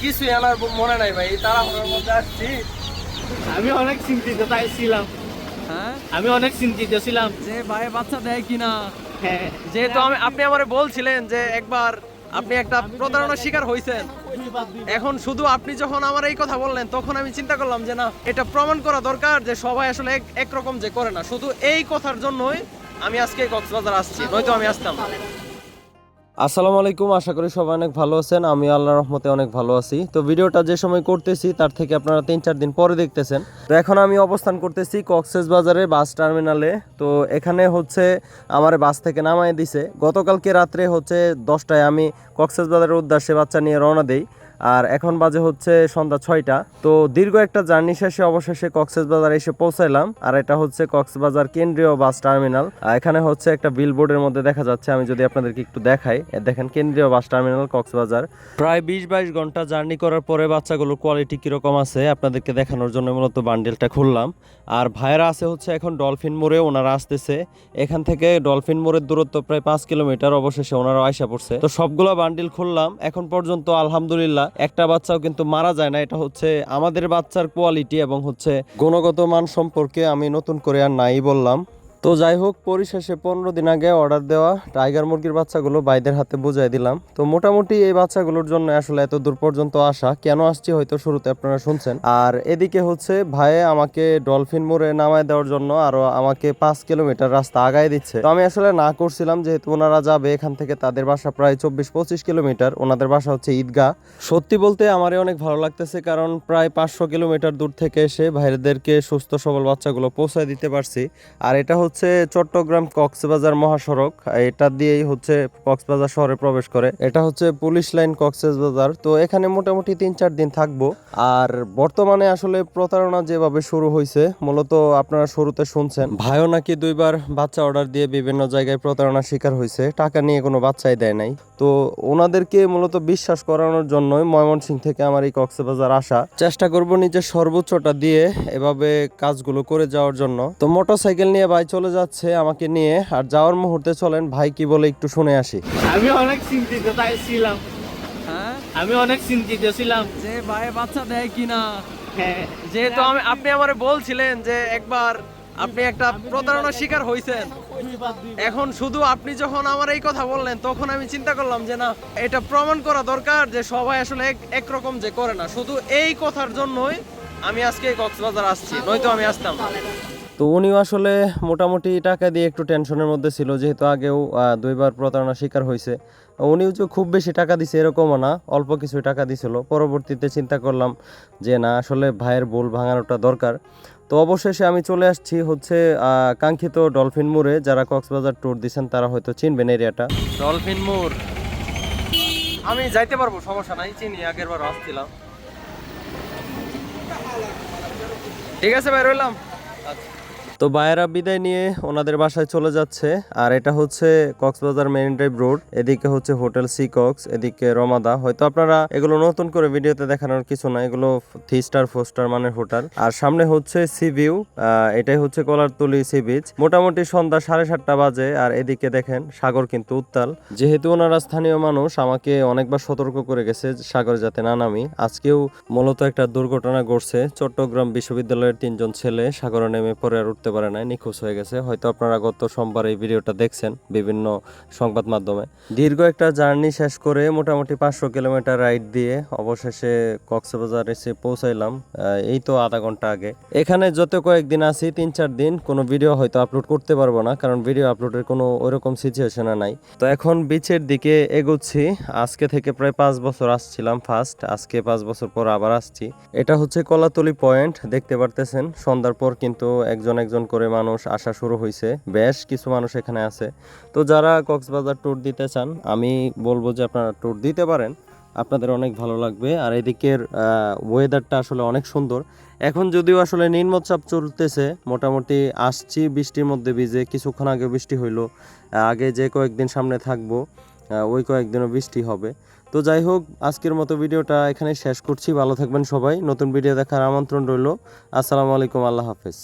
কিছুই আমার মনে নাই ভাই তারা মধ্যে আসছি। আমি অনেক চিন্তিত তাই ছিলাম। হ্যাঁ? আমি অনেক চিন্তিত ছিলাম। যে ভাই বাচ্চা দেয় কিনা? হ্যাঁ। যেহেতু আমি আপনি আমারে বলছিলেন যে একবার আপনি একটা প্রতারণার শিকার হয়েছেন এখন শুধু আপনি যখন আমার এই কথা বললেন তখন আমি চিন্তা করলাম যে না এটা প্রমাণ করা দরকার যে সবাই আসলে এক একরকম যে করে না। শুধু এই কথার জন্যই আমি আজকে কক্সবাজার আসছি নয়তো আমি আসতাম না। আসসালামু আলাইকুম, আশা করি সবাই অনেক ভালো আছেন। আমি আল্লাহ রহমতে অনেক ভালো আছি। তো ভিডিওটা যে সময় করতেছি, তার থেকে আপনারা তিন চার দিন পরে দেখতেছেন। তো এখন আমি অবস্থান করতেছি কক্সেস বাজারে বাস টার্মিনালে। তো এখানে হচ্ছে আমার বাস থেকে নামায় দিছে। গতকালকে রাত্রে হচ্ছে দশটায় আমি কক্সেস বাজারের উদ্দেশ্যে বাচ্চা নিয়ে রওনা দেই। আর এখন বাজে হচ্ছে সন্ধ্যা ছয়টা। তো দীর্ঘ একটা জার্নি শেষে অবশেষে কক্সেস বাজার এসে পৌঁছাইলাম। আর এটা হচ্ছে কক্সবাজার কেন্দ্রীয় বাস টার্মিনাল। এখানে হচ্ছে একটা বিলবোর্ডের মধ্যে দেখা যাচ্ছে, আমি যদি আপনাদেরকে একটু দেখাই। দেখেন, কেন্দ্রীয় বাস টার্মিনাল, কক্সবাজার। প্রায় বিশ বাইশ ঘণ্টা জার্নি করার পরে বাচ্চাগুলোর কোয়ালিটি কীরকম আছে, আপনাদেরকে দেখানোর জন্য মূলত বান্ডেলটা খুললাম। আর ভাইয়েরা আছে হচ্ছে এখন ডলফিন মোড়ে, ওনারা আসতেছে। এখান থেকে ডলফিন মোড়ের দূরত্ব প্রায় পাঁচ কিলোমিটার, অবশেষে ওনারা আয়সা পড়ছে। তো সবগুলো বান্ডিল খুললাম। এখন পর্যন্ত আলহামদুলিল্লাহ একটা বাচ্চাও কিন্তু মারা যায় না। এটা হচ্ছে আমাদের বাচ্চার কোয়ালিটি এবং হচ্ছে গুণগত মান সম্পর্কে আমি নতুন করে আর নাই বললাম। তো যাই হোক, পরিশেষে পনেরো দিন আগে অর্ডার দেওয়া টাইগার মুরগির বাচ্চাগুলো বাইদের হাতে বুঝাই দিলাম। তো মোটামুটি এই বাচ্চাগুলোর জন্য আসলে এত দূর পর্যন্ত আসা। কেন আসছি হয়তো শুরুতে আপনারা শুনছেন। আর এদিকে হচ্ছে ভাইয়ে আমাকে ডলফিন মোড়ে নামায় দেওয়ার জন্য আরও আমাকে পাঁচ কিলোমিটার রাস্তা আগায় দিচ্ছে। তো আমি আসলে না করছিলাম, যেহেতু ওনারা যাবে এখান থেকে তাদের বাসা প্রায় চব্বিশ পঁচিশ কিলোমিটার। ওনাদের বাসা হচ্ছে ঈদগাহ। সত্যি বলতে আমারই অনেক ভালো লাগতেছে, কারণ প্রায় পাঁচশো কিলোমিটার দূর থেকে এসে ভাইদেরকে সুস্থ সবল বাচ্চাগুলো পৌঁছায় দিতে পারছি। আর এটা হচ্ছে চট্টগ্রাম কক্সবাজার মহাসড়ক। এটা দিয়েই হচ্ছে কক্সবাজার শহরে প্রবেশ করে। এটা হচ্ছে পুলিশ লাইন কক্সবাজার। তো এখানে মোটামুটি তিন চার দিন থাকব। আর বর্তমানে আসলে প্রতারণা যেভাবে শুরু হয়েছে মূলত আপনারা শুরুতে শুনছেন, ভাইও নাকি দুইবার বাচ্চা অর্ডার দিয়ে বিভিন্ন জায়গায় প্রতারণার শিকার হয়েছে টাকা নিয়ে কোনো বাচ্চাই দেয় নাই। তো ওনাদেরকে মূলত বিশ্বাস করানোর জন্যই ময়মনসিংহ থেকে আমার এই কক্সবাজার আসা। চেষ্টা করব নিজের সর্বোচ্চটা দিয়ে এভাবে কাজগুলো করে যাওয়ার জন্য। তো মোটরসাইকেল নিয়ে ভাই চলে যাচ্ছে আমাকে নিয়ে। আর যাওয়ার মুহূর্তে চলেন ভাই কি বলে একটু শুনে আসি। আমি অনেক চিন্তিত তাই ছিলাম। হ্যাঁ? আমি অনেক চিন্তিত ছিলাম। যে ভাই বাচ্চা দেয় কিনা? হ্যাঁ। যেহেতু আমি আপনি আমারে বলছিলেন যে একবার আপনি একটা প্রতারণার শিকার হয়েছেন এখন শুধু আপনি যখন আমার এই কথা বললেন, তখন আমি চিন্তা করলাম যে না, এটা প্রমাণ করা দরকার যে সবাই আসলে এক একরকম যে করে না। শুধু এই কথার জন্যই আমি আজকে কক্সবাজার আসছি, নয়তো আমি আসতাম তো উনিও আসলে মোটামুটি টাকা দিয়ে একটু টেনশনের মধ্যে ছিল, যেহেতু আগেও দুইবার প্রতারণার শিকার হয়েছে। উনিও যে খুব বেশি টাকা দিছে এরকমও না, অল্প কিছু টাকা দিছিল। পরবর্তীতে চিন্তা করলাম যে না, আসলে ভাইয়ের ভুল ভাঙানোটা দরকার। তো অবশেষে আমি চলে আসছি হচ্ছে কাঙ্ক্ষিত ডলফিন মোড়ে। যারা কক্সবাজার ট্যুর দিচ্ছেন তারা হয়তো চিনবেন এরিয়াটা। ডলফিন মোড়। আমি যাইতে পারব, সমস্যা নাই, চিনি, আগের বার আসছিলাম। ঠিক আছে ভাই রইলাম তো বায়েরা বিদায় নিয়ে ওনাদের বাসায় চলে যাচ্ছে। আর এটা হচ্ছে কক্সবাজার মেরিন ড্রাইভ রোড, এদিকে হচ্ছে হোটেল সি কক্স, এদিকে রমাদা। হয়তো আপনারা এগুলো নতুন করে ভিডিওতে দেখানোর কিছু না, এগুলো থ্রি স্টার ফোর স্টার মানের হোটেল। আর সামনে হচ্ছে সি ভিউ এটাই হচ্ছে কলারতলি সি বিচ। মোটামুটি সন্ধ্যা সাড়ে সাতটা বাজে, আর এদিকে দেখেন সাগর কিন্তু উত্তাল। যেহেতু ওনারা স্থানীয় মানুষ, আমাকে অনেকবার সতর্ক করে গেছে সাগরে যাতে না নামি। আজকেও মূলত একটা দুর্ঘটনা ঘটছে। চট্টগ্রাম বিশ্ববিদ্যালয়ের তিনজন ছেলে সাগরে নেমে পরে আর উঠতে পারে নাই, নিখোঁজ হয়ে গেছে। হয়তো আপনারা গত সোমবার এই ভিডিওটা দেখছেন বিভিন্ন সংবাদ মাধ্যমে। দীর্ঘ একটা জার্নি শেষ করে মোটামুটি পাঁচশো কিলোমিটার রাইড দিয়ে অবশেষে কক্সবাজার এসে পৌঁছাইলাম এই তো আধা ঘণ্টা আগে। এখানে যত কয়েকদিন আছি, তিন চার দিন, কোনো ভিডিও হয়তো আপলোড করতে পারব না, কারণ ভিডিও আপলোডের কোনো ওইরকম সিচুয়েশন নাই। তো এখন বিচের দিকে এগোচ্ছি। আজকে থেকে প্রায় পাঁচ বছর আসছিলাম ফার্স্ট, আজকে পাঁচ বছর পর আবার আসছি। এটা হচ্ছে কলাতলি পয়েন্ট, দেখতে পারতেছেন। সন্ধ্যার পর কিন্তু একজন একজন করে মানুষ আসা শুরু হয়েছে বেশ কিছু মানুষ এখানে আছে। তো যারা কক্সবাজার ট্যুর দিতে চান, আমি বলব যে আপনারা ট্যুর দিতে পারেন। আপনাদের অনেক ভালো লাগবে। আর এদিকের ওয়েদারটা আসলে অনেক সুন্দর। এখন যদিও আসলে নিম্নচাপ চলতেছে, মোটামুটি আসছি বৃষ্টির মধ্যে ভিজে। কিছুক্ষণ আগে বৃষ্টি হইল, আগে যে কয়েকদিন সামনে থাকব ওই কয়েকদিনও বৃষ্টি হবে। তো যাই হোক, আজকের মতো ভিডিওটা এখানে শেষ করছি। ভালো থাকবেন সবাই। নতুন ভিডিও দেখার আমন্ত্রণ রইল। আসসালামু আলাইকুম। আল্লাহ হাফেজ।